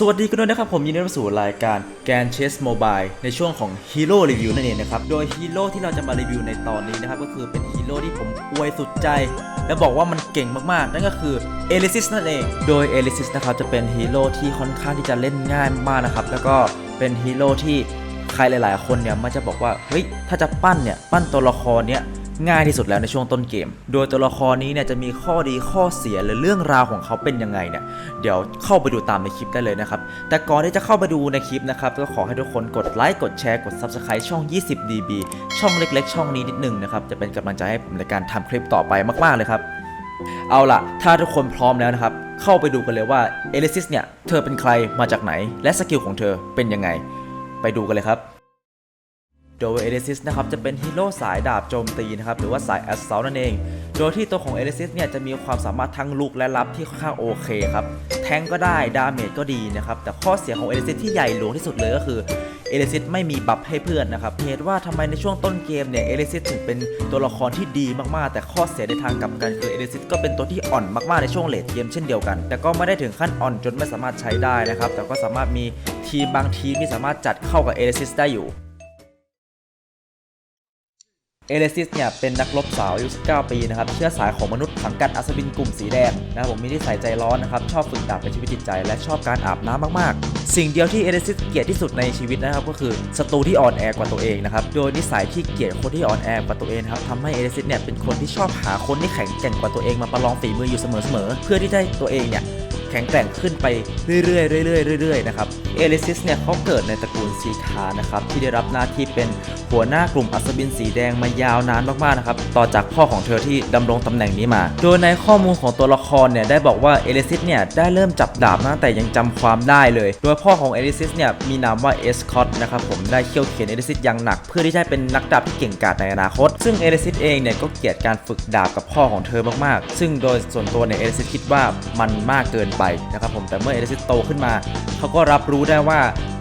สวัสดีกันด้วยนะครับผมยินดีต้อนรับสู่รายการแกนเชสโมบายในช่วงของฮีโร่รีวิวนั่นเองนะครับ โดยฮีโร่ที่เราจะมารีวิวในตอนนี้นะครับ ก็คือเป็นฮีโร่ที่ผมอวยสุดใจ และบอกว่ามันเก่งมากๆ นั่นก็คือเอลิซิสนั่นเอง โดยเอลิซิสนะครับจะเป็นฮีโร่ที่ค่อนข้างที่จะเล่นง่ายมากนะครับแล้วก็เป็นฮีโร่ที่ใครหลาย ๆ คนเนี่ยมันจะบอกว่าเฮ้ยถ้าจะปั้นเนี่ยปั้นตัวละครเนี่ย ง่ายที่สุดแล้วในช่วงต้นเกม โดยตัวละครนี้เนี่ยจะมีข้อดีข้อเสียหรือเรื่องราวของเขาเป็นยังไงเนี่ยเดี๋ยวเข้าไปดูตามในคลิปได้เลยนะครับ แต่ก่อนที่จะเข้าไปดูในคลิปนะครับก็ขอให้ทุกคนกดไลค์กดแชร์กด Subscribe ช่อง 20db ช่องเล็ก ๆ ช่องนี้นิดนึงนะครับจะเป็นกำลังใจให้ผมในการทำคลิปต่อไปมาก ๆเลยครับเอาล่ะ ถ้าทุกคนพร้อมแล้วนะครับ เข้าไปดูกันเลยว่าเอลิซิสเนี่ย เธอเป็นใครมาจากไหน และสกิลของเธอเป็นยังไง ไปดูกันเลยครับ โดยเอเลซิสนะครับจะเป็นฮีโร่สายดาบโจมตีนะครับหรือว่าสายแอสซอลนั่นเอง โดยที่ตัวของเอเลซิสเนี่ยจะมีความสามารถทั้งลุกและรับที่ค่อนข้างโอเคครับ แทงก็ได้ดาเมจก็ดีนะครับแต่ข้อเสียของเอเลซิสที่ใหญ่หลวงที่สุดเลยก็คือเอเลซิสไม่มีบัฟให้เพื่อนนะครับเหตุว่าทำไมในช่วงต้นเกมเนี่ยเอเลซิสถึงเป็นตัวละครที่ดีมากๆ แต่ข้อเสียในทางกลับกันคือเอเลซิสก็เป็นตัวที่อ่อนมากๆในช่วงเลดเกมเช่นเดียวกัน แต่ก็ไม่ได้ถึงขั้นอ่อนจนไม่สามารถใช้ได้นะครับแต่ก็สามารถมีทีมบางทีมที่สามารถจัดเข้ากับเอลิซิสได้อยู่ เอเลซิสเนี่ยเป็นนักรบสาวอายุ 19 ปีนะครับเชื้อสายของมนุษย์สังกัดอัศวินกลุ่มสีแดงนะครับผมมีนิสัยใจร้อนนะครับชอบฝึกดาบเป็นชีวิตจิตใจ และชอบการอาบน้ำมากๆ สิ่งเดียวที่เอเลซิสเกลียดที่สุดในชีวิตนะครับก็คือศัตรูที่อ่อนแอกว่าตัวเองนะครับโดยนิสัยที่เกลียดคนที่อ่อนแอกว่าตัวเองครับทำให้เอเลซิสเนี่ยเป็นคนที่ชอบหาคนที่แข็งแกร่งกว่าตัวเองมาประลองฝีมืออยู่เสมอๆเพื่อที่ได้ตัวเองเนี่ยแข็งแกร่งขึ้นไปเรื่อยๆเรื่อยๆเรื่อยๆนะครับ เอลิซิสเนี่ยเขาเกิดในตระกูลซีคานะครับที่ได้รับหน้าที่เป็นหัวหน้ากลุ่มอัศวินสีแดงมายาวนานมากๆนะครับต่อจากพ่อของเธอที่ดำรงตำแหน่งนี้มา โดยในข้อมูลของตัวละครเนี่ยได้บอกว่าเอลิซิสเนี่ยได้เริ่มจับดาบตั้งแต่ยังจำความได้เลย โดยพ่อของเอลิซิสเนี่ยมีนามว่าเอสคอตนะครับผมได้เขี่ยวเขียนเอลิซิสอย่างหนัก เพื่อที่จะเป็นนักดาบที่เก่งกาจในอนาคต ซึ่งเอลิซิสเองเนี่ยก็เกลียดการฝึกดาบกับพ่อของเธอมากๆ ซึ่งโดยส่วนตัวเนี่ยเอลิซิสคิดว่ามันมากเกินไปนะครับผมแต่เมื่อเอลิซิสโตขึ้นมาเขาก็รับรู้ได้ว่า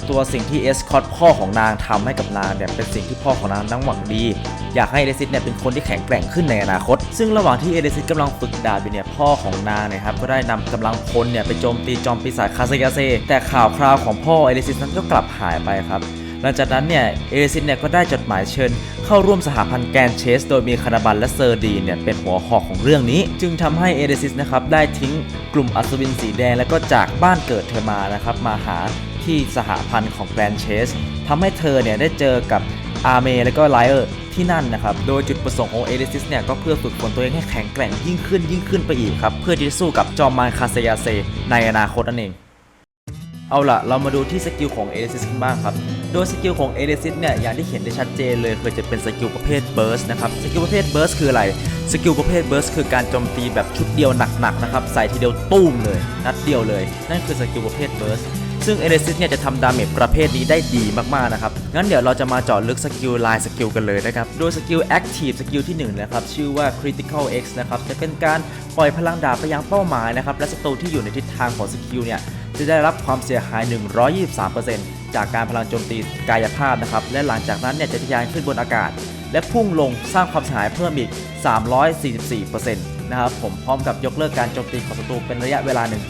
ตัวสิ่งที่เอสคอตพ่อของนางทำให้กับนางเนี่ยเป็นสิ่งที่พ่อของนางนั้นหวังดี อยากให้เอลิซิสเนี่ยเป็นคนที่แข็งแกร่งขึ้นในอนาคต ซึ่งระหว่างที่เอลิซิสกำลังฝึกดาบอยู่เนี่ยพ่อของนางเนี่ยครับก็ได้นำกำลังพลเนี่ยไปโจมตีจอมปีศาจคาเซยาเซแต่ข่าวคราวของพ่อเอลิซิสนั้นก็กลับหายไปครับหลังจากนั้นเนี่ยเอลิซิสเนี่ยก็ได้จดหมายเชิญ เข้าร่วมสหพันธ์แกนเชส โดยมีคานาบันและเซอร์ดีเนี่ยเป็นหัวหอกของเรื่องนี้ จึงทำให้เอลิซิสนะครับได้ทิ้งกลุ่มอัศวินสีแดง แล้วก็จากบ้านเกิดเธอมานะครับมาหา ที่สหพันธ์ของแกรนด์เชสทำให้เธอเนี่ยได้เจอกับอาเมและก็ไลเออร์ที่นั่นนะครับ โดยจุดประสงค์ของเอลิซิสเนี่ยก็เพื่อฝึกฝนตัวเองให้แข็งแกร่งยิ่งขึ้นยิ่งขึ้นไปอีกครับ เพื่อที่จะสู้กับจอมมารคาเซยาเซในอนาคตนั่นเอง เอาล่ะ เรามาดูที่สกิลของเอลิซิสกันบ้างครับ โดยสกิลของเอลิซิสเนี่ยอย่างที่เห็นได้ชัดเจนเลยคือจะเป็นสกิลประเภทเบิร์สนะครับ สกิลประเภทเบิร์สคืออะไร สกิลประเภทเบิร์สคือการโจมตีแบบชุดเดียวหนักๆนะครับ ใส่ทีเดียวตุ้มเลย นัดเดียวเลย นั่นคือสกิลประเภทเบิร์ส ซึ่งเอลิซิสเนี่ยจะทำดาเมจประเภทนี้ได้ดีมากๆนะครับ งั้นเดี๋ยวเราจะมาเจาะลึกสกิลไลน์สกิลกันเลยนะครับ โดยสกิล Active สกิลที่1นะครับ ชื่อว่า Critical X นะครับ จะเป็นการปล่อยพลังดาบไปยังเป้าหมายนะครับ และศัตรูที่อยู่ในทิศทางของสกิลเนี่ยจะได้รับความเสียหาย 123%จากการพลังโจมตีกายภาพนะครับ และหลังจากนั้นเนี่ยจะทะยานขึ้นบนอากาศ และพุ่งลงสร้างความเสียหายเพิ่มอีก 344%นะครับผมพร้อมกับยกเลิกการโจมตีของศัตรูเป็นระยะเวลาหนึ่ง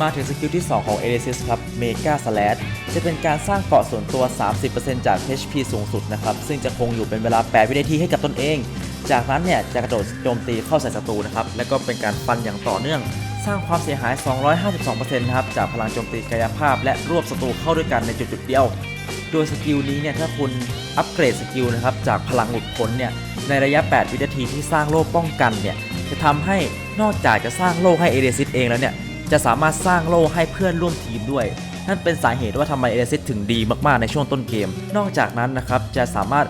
มาถึงสกิลที่ 2 ของ a อ i s ครับ Mega Slash จะเป็นการสร้างเกาะส่วนตัว 30%จาก HP สูงสุดนะครับ ซึ่งจะคงอยู่เป็นเวลา 8 วินาทีให้กับตนเอง จากนั้นเนี่ยจะกระโดดโจมตีเข้าใส่ศัตรูนะครับ แล้วก็เป็นการฟันอย่างต่อเนื่อง สร้างความเสียหาย 252%นะครับ จากพลังโจมตีกายภาพ และรวบศัตรูเข้าด้วยกันในจุดๆเดียว โดยสกิลนี้เนี่ยถ้าคุณอัปเกรดสกิลนะครับจากพลังหลุดพ้นเนี่ยในระยะ 8 วินาทีที่สร้างโล่ป้องกันเนี่ยจะทำให้นอกจากจะสร้างโล่ให้เอเดซิสเองแล้วเนี่ย จะสามารถสร้างโล่ให้เพื่อนร่วมทีมด้วย นั่นเป็นสาเหตุว่าทำไมเอเดซิสถึงดีมากๆในช่วงต้นเกม นอกจากนั้นนะครับจะสามารถ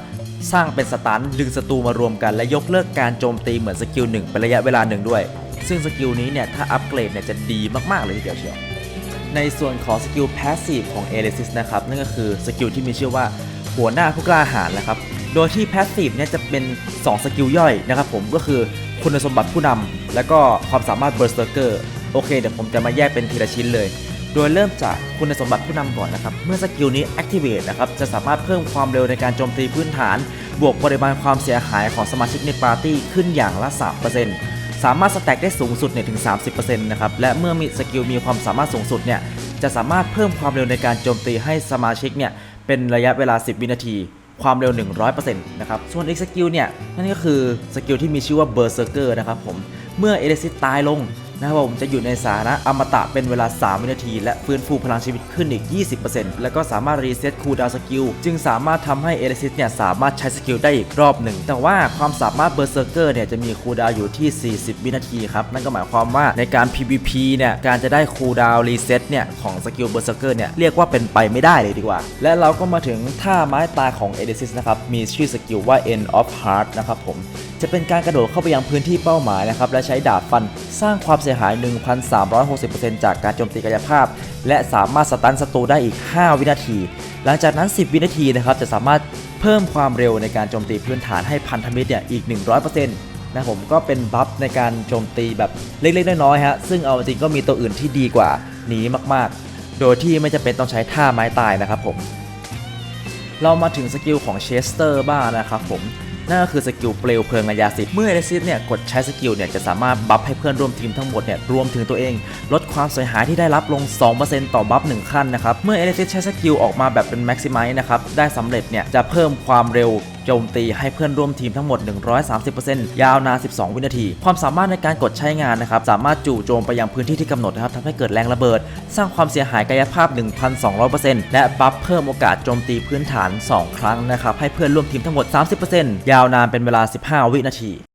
สร้างเป็นสตันดึงศัตรูมารวมกัน และยกเลิกการโจมตีเหมือนสกิลหนึ่งเป็นระยะเวลาหนึ่งด้วย ซึ่งสกิลนี้เนี่ยถ้าอัปเกรดเนี่ยจะดีมากๆเลยทีเดียวเชียวในส่วนของสกิล Passive ของ a l i s i s นะครับนั่นก็คือสกิลที่มีชื่อว่าหัวหน้าผู้กล้าหาญนะครับโดยที่ Passive เนี่ยจะเป็น 2 สกิลย่อยนะครับผมก็คือคุณสมบัติผู้นำและก็ความสามารถ Berserker โอเคเดี๋ยวผมจะมาแยกเป็นทีละชิ้นเลย โดยเริ่มจากคุณสมบัติผู้นำก่อนนะครับ เมื่อสกิลนี้ Activate นะครับจะสามารถเพิ่มความเร็วในการโจมตีพื้นฐาน บวกปริมาณความเสียหายของสมาชิกในปาร์ตี้ขึ้นอย่างละ 3%สามารถสแต็กได้สูงสุดเนี่ยถึง 30%นะครับและเมื่อมีสกิลมีความสามารถสูงสุดเนี่ยจะสามารถเพิ่มความเร็วในการโจมตีให้สมาชิกเนี่ยเป็นระยะเวลา 10 วินาที ความเร็ว 100%นะครับ ส่วนอีกสกิลเนี่ยนั่นก็คือสกิลที่มีชื่อว่า Berserker นะครับผม เมื่อเอเดซิสตายลง นะครับผมจะอยู่ในสานะอมตะเป็นเวลา 3 วินาที และฟื้นฟูพลังชีวิตขึ้นอีก 20%แล้วก็สามารถรีเซ็ตคูลดาวสกิลจึงสามารถทำให้เอเดซิสเนี่ยสามารถใช้สกิลได้อีกรอบหนึ่ง แต่ว่าความสามารถ Berserker เกอร์เนี่ยจะมีคูลดาวอยู่ที่ 40 วินาทีครับ นั่นก็หมายความว่าในการ PVP เนี่ยการจะได้คูลดาวรีเซ็ตเนี่ยของสกิล Berserker เกอร์เนี่ยเรียกว่าเป็นไปไม่ได้เลยดีกว่า และเราก็มาถึงท่าไม้ตายของ e d e s i s นะครับมีชื่อสกิลว่า End of Heart นะครับผม จะเป็นการกระโดดเข้าไปยังพื้นที่เป้าหมายนะครับและใช้ดาบฟันสร้างความเสียหาย 1,360%จากการโจมตีกายภาพ และสามารถสตันศัตรูได้อีก 5 วินาที หลังจากนั้น 10 วินาทีนะครับจะสามารถเพิ่มความเร็วในการโจมตีพื้นฐานให้พันธมิตรเนี่ยอีก 100%นะผมก็เป็นบัฟในการโจมตีแบบเล็กๆน้อยๆฮะซึ่งเอาจริงก็มีตัวอื่นที่ดีกว่านี้มากๆ โดยที่ไม่จำเป็นต้องใช้ท่าไม้ตายนะครับผม เรามาถึงสกิลของเชสเตอร์บ้างนะครับผม นั่นก็คือสกิลเปลวเพลิงระยะสิทธิ์เมื่อเอเลซิสเนี่ยกดใช้สกิลเนี่ยจะสามารถบัฟให้เพื่อนร่วมทีมทั้งหมดเนี่ยรวมถึงตัวเอง ลดความเสียหายที่ได้รับลง 2%ต่อบัฟ1ขั้นนะครับเมื่อเอเลซิสใช้สกิลออกมาแบบเป็นแม็กซิมัยนะครับได้สำเร็จเนี่ยจะเพิ่มความเร็ว โจมตีให้เพื่อนร่วมทีมทั้งหมด 130%ยาวนาน 12 วินาที ความสามารถในการกดใช้งานนะครับ สามารถจู่โจมไปยังพื้นที่ที่กำหนดนะครับทำให้เกิดแรงระเบิด สร้างความเสียหายกายภาพ 1,200%และบัฟเพิ่มโอกาสโจมตีพื้นฐาน 2 ครั้งนะครับ ให้เพื่อนร่วมทีมทั้งหมด 30%ยาวนานเป็นเวลา 15 วินาที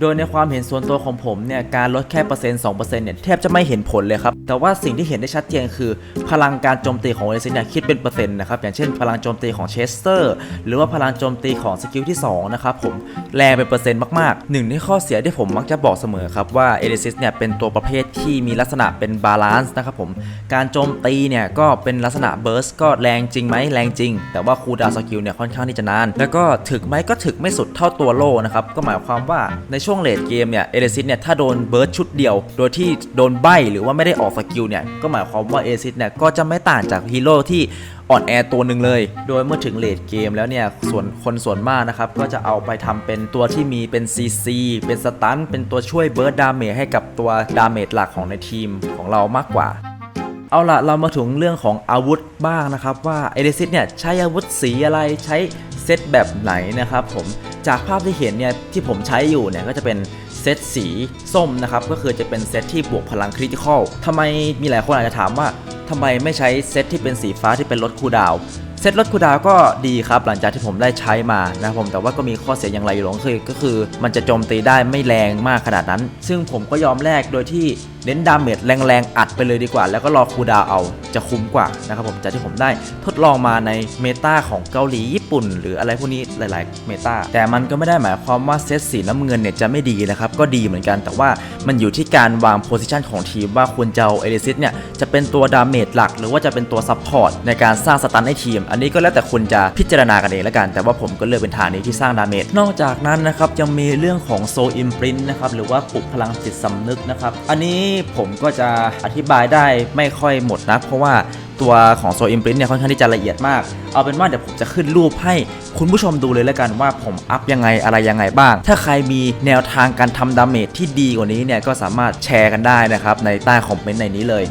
โดยในความเห็นส่วนตัวของผมเนี่ยการลดแค่เปอร์เซ็นต์สองเปอร์เซ็นต์เนี่ยแทบจะไม่เห็นผลเลยครับ แต่ว่าสิ่งที่เห็นได้ชัดเจนคือ พลังการโจมตีของเอซินเนี่ยคิดเป็นเปอร์เซ็นต์นะครับ อย่างเช่นพลังโจมตีของเชสเตอร์ หรือว่าพลังโจมตีของสกิลที่ 2 นะครับผมแรงเป็นเปอร์เซ็นต์มากๆหนึ่งในข้อเสียที่ผมมักจะบอกเสมอครับ ว่าเอเดซิสเนี่ยเป็นตัวประเภทที่มีลักษณะเป็นบาลานซ์นะครับผมการโจมตีเนี่ยก็เป็นลักษณะเบิร์สก็แรงจริงไหมแรงจริง แต่ว่าคูดาวสกิลเนี่ยค่อนข้างที่จะนาน แล้วก็ถึกไหมก็ถึกไม่สุดเท่าตัวโลนะครับก็หมายความว่าในช่วงเลดเกมเนี่ยเอเลซิสเนี่ยถ้าโดนเบิร์ดชุดเดียว โดยที่โดนใบหรือว่าไม่ได้ออกสกิลเนี่ยก็หมายความว่าเอเลซิสเนี่ยก็จะไม่ต่างจากฮีโร่ที่อ่อนแอตัวหนึ่งเลย โดยเมื่อถึงเลดเกมแล้วเนี่ยส่วนคนส่วนมากนะครับก็จะเอาไปทำเป็นตัวที่มีเป็น CC เป็นสตันเป็นตัวช่วยเบิร์ดดาเมจให้กับตัวดาเมจหลักของในทีมของเรามากกว่าเอาละเรามาถึงเรื่องของอาวุธบ้างนะครับว่าเอเดซิสเนี่ยใช้อาวุธสีอะไรใช้เซตแบบไหนนะครับผม จากภาพที่เห็นเนี่ยที่ผมใช้อยู่เนี่ยก็จะเป็นเซตสีส้มนะครับก็คือจะเป็นเซตที่บวกพลังคริติคอลทำไมมีหลายคนอาจจะถามว่าทำไมไม่ใช้เซตที่เป็นสีฟ้าที่เป็นลดคูดาวเซตลดคูดาวก็ดีครับหลังจากที่ผมได้ใช้มานะครับผมแต่ว่าก็มีข้อเสียอย่างไรอยู่หลงคือก็คือ มันจะโจมตีได้ไม่แรงมากขนาดนั้น ซึ่งผมก็ยอมแลกโดยที่เน้นดาเมจแรงๆอัดไปเลยดีกว่า แล้วก็รอคูดาวเอา จะคุ้มกว่านะครับผมจากที่ผมได้ทดลองมาในเมตาของเกาหลีญี่ปุ่น หรืออะไรพวกนี้หลาย ๆ เมตาแต่มันก็ไม่ได้หมายความว่าเซตสีน้ำเงินเนี่ยจะไม่ดีนะครับก็ดีเหมือนกัน แต่ว่ามันอยู่ที่การวางโพซิชันของทีมว่าคุณจะเอาเอลิซิสเนี่ยจะเป็นตัวดาเมจหลัก หรือว่าจะเป็นตัวซัพพอร์ตในการสร้างสตันให้ทีม อันนี้ก็แล้วแต่คุณจะพิจารณากันเองล้วกัน แต่ว่าผมก็เลือกเป็นทางนี้ที่สร้างดาเมจนอกจากนั้นนะครับยังมีเรื่องของโซอิมพรินนะครับหรือว่าปลุกพลังจิตสำนึกนะครับอันนี้ผมก็จะอธิบายได้ไม่ค่อยหมดนะเพราะว่าตัวของโซอิมพรินเนี่ยค่อนข้างที่จะละเอียดมาก เอาเป็นว่าเดี๋ยวผมจะขึ้นรูปให้คุณผู้ชมดูเลยแล้วกันว่าผมอัพยังไงอะไรยังไงบ้าง ถ้าใครมีแนวทางการทำดาเมจที่ดีกว่านี้เนี่ยก็สามารถแชร์กันได้นะครับในใต้คอมเมนต์ในนี้เลย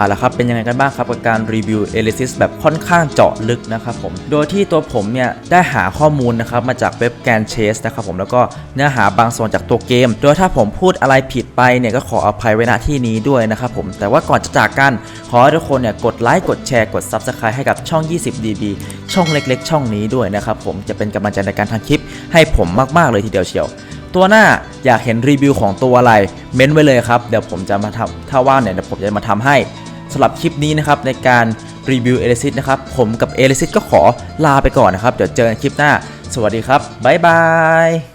เอาละครับเป็นยังไงกันบ้างครับกับการรีวิว e l y s i s แบบค่อนข้างเจาะลึกนะครับผมโดยที่ตัวผมเนี่ยได้หาข้อมูลนะครับมาจากเว็บแกนเชสนะครับผมแล้วก็เนื้อหาบางส่วนจากตัวเกม โดยถ้าผมพูดอะไรผิดไปเนี่ยก็ขออภัยไว้ณที่นี้ด้วยนะครับผมแต่ว่าก่อนจะจากกัน ขอให้ทุกคนเนี่ยกดไลค์กดแชร์กด Subscribe ให้กับช่อง 20db ช่องเล็ก ๆ ช่องนี้ด้วยนะครับผมจะเป็นกำลังใจในการทำคลิปให้ผมมากๆเลยทีเดียวเชียวตัวหน้าอยากเห็นรีวิวของตัวอะไร เม้นไว้เลยครับ เดี๋ยวผมจะมาทำถ้าว่างเนี่ยเดี๋ยวผมจะมาทำให้ สำหรับคลิปนี้นะครับในการรีวิวเอลิซิตนะครับผมกับเอลิซิตก็ขอลาไปก่อนนะครับ เดี๋ยวเจอกันคลิปหน้า สวัสดีครับ บ๊ายบาย